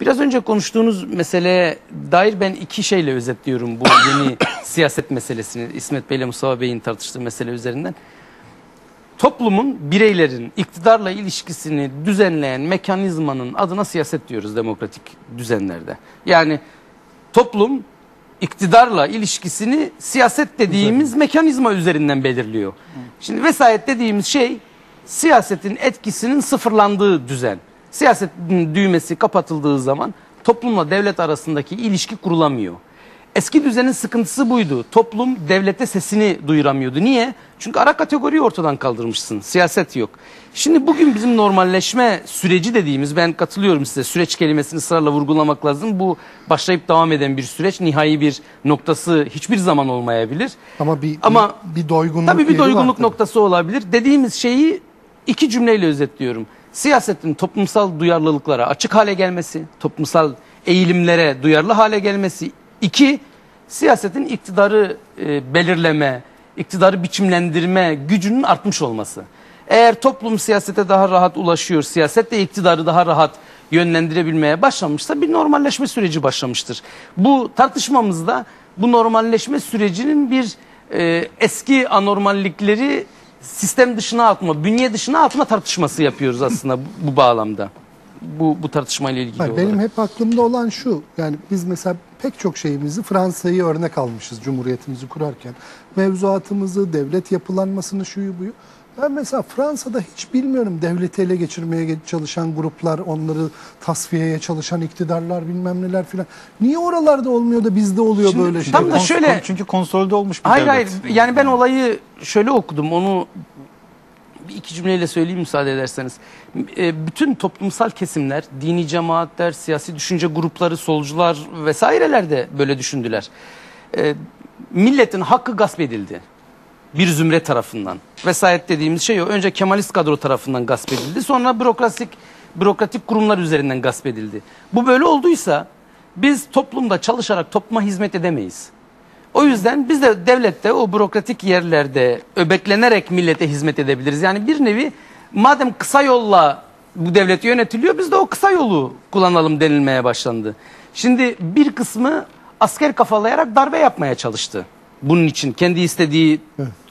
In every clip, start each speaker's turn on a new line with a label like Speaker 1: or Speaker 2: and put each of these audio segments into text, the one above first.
Speaker 1: Biraz önce konuştuğunuz meseleye dair ben iki şeyle özetliyorum bu yeni siyaset meselesini. İsmet Bey ile Mustafa Bey'in tartıştığı mesele üzerinden. Toplumun, bireylerin iktidarla ilişkisini düzenleyen mekanizmanın adına siyaset diyoruz demokratik düzenlerde. Yani toplum iktidarla ilişkisini siyaset dediğimiz mekanizma üzerinden belirliyor. Şimdi vesayet dediğimiz şey siyasetin etkisinin sıfırlandığı düzen. Siyasetin düğmesi kapatıldığı zaman toplumla devlet arasındaki ilişki kurulamıyor. Eski düzenin sıkıntısı buydu. Toplum devlete sesini duyuramıyordu. Niye? Çünkü ara kategoriyi ortadan kaldırmışsın. Siyaset yok. Şimdi bugün bizim normalleşme süreci dediğimiz ben katılıyorum size süreç kelimesini ısrarla vurgulamak lazım. Bu başlayıp devam eden bir süreç. Nihai bir noktası hiçbir zaman olmayabilir.
Speaker 2: Ama bir
Speaker 1: Ama
Speaker 2: bir, bir doygunluk
Speaker 1: Tabii bir
Speaker 2: var
Speaker 1: doygunluk
Speaker 2: tabii.
Speaker 1: noktası olabilir. Dediğimiz şeyi iki cümleyle özetliyorum. Siyasetin toplumsal duyarlılıklara açık hale gelmesi, toplumsal eğilimlere duyarlı hale gelmesi. İki, siyasetin iktidarı e, belirleme, iktidarı biçimlendirme gücünün artmış olması. Eğer toplum siyasete daha rahat ulaşıyor, siyaset de iktidarı daha rahat yönlendirebilmeye başlamışsa bir normalleşme süreci başlamıştır. Bu tartışmamızda bu normalleşme sürecinin bir e, eski anormallikleri sistem dışına atma, bünye dışına atma tartışması yapıyoruz aslında bu, bu bağlamda. Bu, bu tartışmayla ilgili
Speaker 2: Hayır,
Speaker 1: olarak.
Speaker 2: benim hep aklımda olan şu. Yani biz mesela pek çok şeyimizi Fransa'yı örnek almışız Cumhuriyetimizi kurarken. Mevzuatımızı, devlet yapılanmasını, şuyu buyu. Ben mesela Fransa'da hiç bilmiyorum devleti ele geçirmeye çalışan gruplar, onları tasfiyeye çalışan iktidarlar bilmem neler filan. Niye oralarda olmuyor da bizde oluyor
Speaker 1: Şimdi
Speaker 2: böyle
Speaker 1: tam
Speaker 2: şeyler?
Speaker 1: da şöyle-
Speaker 3: Çünkü konsolide olmuş bir
Speaker 1: Hayır
Speaker 3: devlet.
Speaker 1: hayır yani ben olayı şöyle okudum onu bir iki cümleyle söyleyeyim müsaade ederseniz. E, bütün toplumsal kesimler, dini cemaatler, siyasi düşünce grupları, solcular vesaireler de böyle düşündüler. E, milletin hakkı gasp edildi. Bir zümre tarafından. Vesayet dediğimiz şey o. Önce Kemalist kadro tarafından gasp edildi. Sonra bürokratik bürokratik kurumlar üzerinden gasp edildi. Bu böyle olduysa biz toplumda çalışarak topluma hizmet edemeyiz. O yüzden biz de devlette o bürokratik yerlerde öbeklenerek millete hizmet edebiliriz. Yani bir nevi madem kısa yolla bu devlet yönetiliyor biz de o kısa yolu kullanalım denilmeye başlandı. Şimdi bir kısmı asker kafalayarak darbe yapmaya çalıştı. Bunun için kendi istediği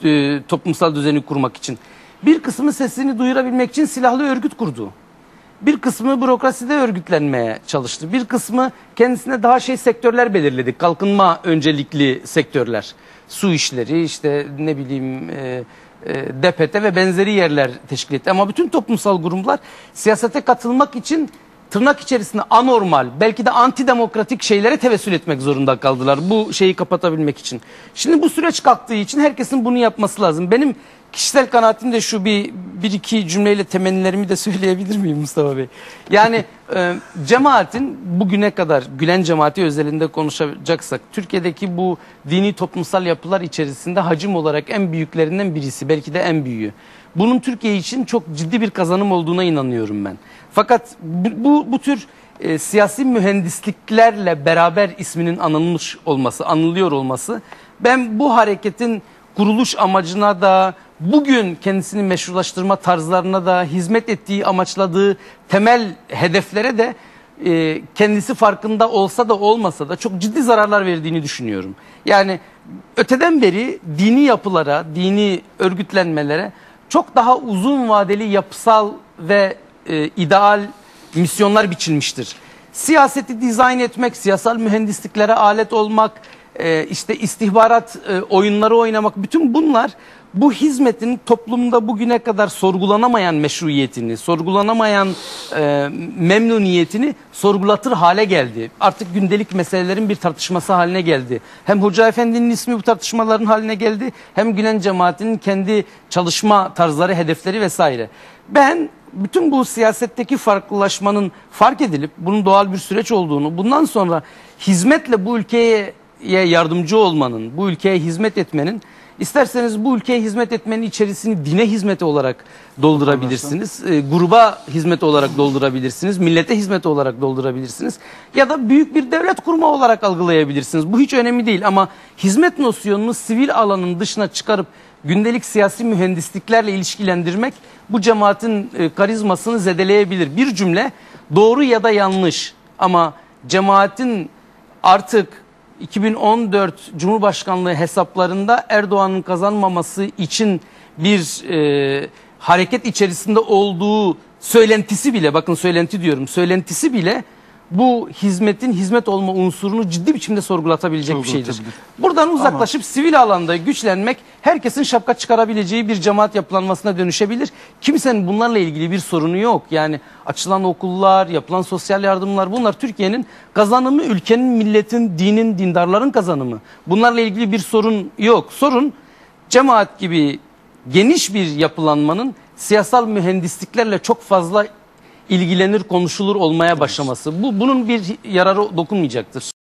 Speaker 1: e, toplumsal düzeni kurmak için. Bir kısmı sesini duyurabilmek için silahlı örgüt kurdu. Bir kısmı bürokraside örgütlenmeye çalıştı. Bir kısmı kendisine daha şey sektörler belirledi. Kalkınma öncelikli sektörler. Su işleri, işte ne bileyim e, e, DPT ve benzeri yerler teşkil etti. Ama bütün toplumsal gruplar siyasete katılmak için tırnak içerisinde anormal, belki de antidemokratik şeylere tevessül etmek zorunda kaldılar. Bu şeyi kapatabilmek için. Şimdi bu süreç kalktığı için herkesin bunu yapması lazım. Benim kişisel kanaatim de şu bir, bir iki cümleyle temennilerimi de söyleyebilir miyim Mustafa Bey? Yani e, cemaatin bugüne kadar Gülen cemaati özelinde konuşacaksak Türkiye'deki bu dini toplumsal yapılar içerisinde hacim olarak en büyüklerinden birisi belki de en büyüğü. Bunun Türkiye için çok ciddi bir kazanım olduğuna inanıyorum ben. Fakat bu, bu, bu tür e, siyasi mühendisliklerle beraber isminin anılmış olması, anılıyor olması ben bu hareketin kuruluş amacına da bugün kendisini meşrulaştırma tarzlarına da hizmet ettiği amaçladığı temel hedeflere de e, kendisi farkında olsa da olmasa da çok ciddi zararlar verdiğini düşünüyorum. Yani öteden beri dini yapılara, dini örgütlenmelere çok daha uzun vadeli yapısal ve e, ideal misyonlar biçilmiştir. Siyaseti dizayn etmek, siyasal mühendisliklere alet olmak, e, işte istihbarat e, oyunları oynamak bütün bunlar bu hizmetin toplumda bugüne kadar sorgulanamayan meşruiyetini, sorgulanamayan e, memnuniyetini sorgulatır hale geldi. Artık gündelik meselelerin bir tartışması haline geldi. Hem Hoca Efendi'nin ismi bu tartışmaların haline geldi hem Gülen cemaatinin kendi çalışma tarzları, hedefleri vesaire. Ben bütün bu siyasetteki farklılaşmanın fark edilip bunun doğal bir süreç olduğunu, bundan sonra hizmetle bu ülkeye yardımcı olmanın, bu ülkeye hizmet etmenin, isterseniz bu ülkeye hizmet etmenin içerisini dine hizmeti olarak doldurabilirsiniz, e, gruba hizmet olarak doldurabilirsiniz, millete hizmet olarak doldurabilirsiniz ya da büyük bir devlet kurma olarak algılayabilirsiniz. Bu hiç önemli değil ama hizmet nosyonunu sivil alanın dışına çıkarıp gündelik siyasi mühendisliklerle ilişkilendirmek bu cemaatin e, karizmasını zedeleyebilir. Bir cümle doğru ya da yanlış Ama cemaatin artık 2014 Cumhurbaşkanlığı hesaplarında Erdoğan'ın kazanmaması için bir e, hareket içerisinde olduğu söylentisi bile bakın söylenti diyorum söylentisi bile bu hizmetin hizmet olma unsurunu ciddi biçimde sorgulatabilecek bir şeydir. Buradan uzaklaşıp sivil alanda güçlenmek herkesin şapka çıkarabileceği bir cemaat yapılanmasına dönüşebilir. Kimsenin bunlarla ilgili bir sorunu yok. Yani açılan okullar, yapılan sosyal yardımlar bunlar Türkiye'nin kazanımı, ülkenin, milletin, dinin, dindarların kazanımı. Bunlarla ilgili bir sorun yok. Sorun cemaat gibi geniş bir yapılanmanın siyasal mühendisliklerle çok fazla ilgilenir, konuşulur olmaya başlaması. Bu bunun bir yararı dokunmayacaktır.